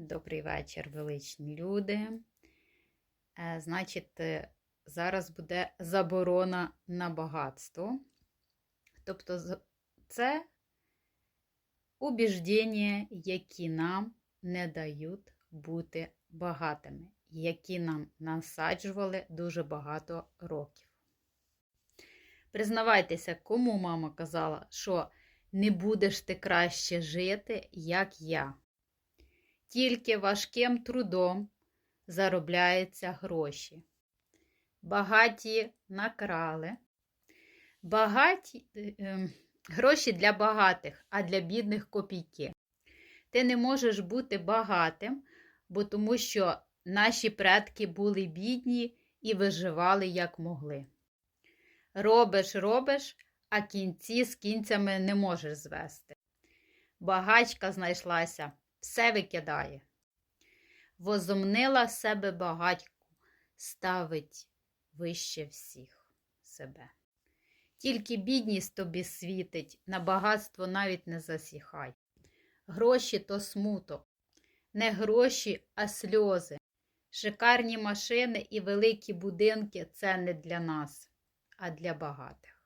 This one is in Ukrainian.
Добрий вечір, величні люди. Е, Значить, е, зараз буде заборона на багатство. Тобто, це убіждення, які нам не дають бути багатими, які нам насаджували дуже багато років. Признавайтеся, кому мама казала, що не будеш ти краще жити, як я. Тільки важким трудом заробляються гроші. Багаті накрали. Багаті, е, ем, гроші для багатих, а для бідних копійки. Ти не можеш бути багатим, бо тому що наші предки були бідні і виживали як могли. Робиш, робиш, а кінці з кінцями не можеш звести. Багачка знайшлася, все викидає. Возомнила себе багатьку, ставить вище всіх себе. Тільки бідність тобі світить, на багатство навіть не засіхай. Гроші то смуток, не гроші, а сльози. Шикарні машини і великі будинки це не для нас, а для багатих.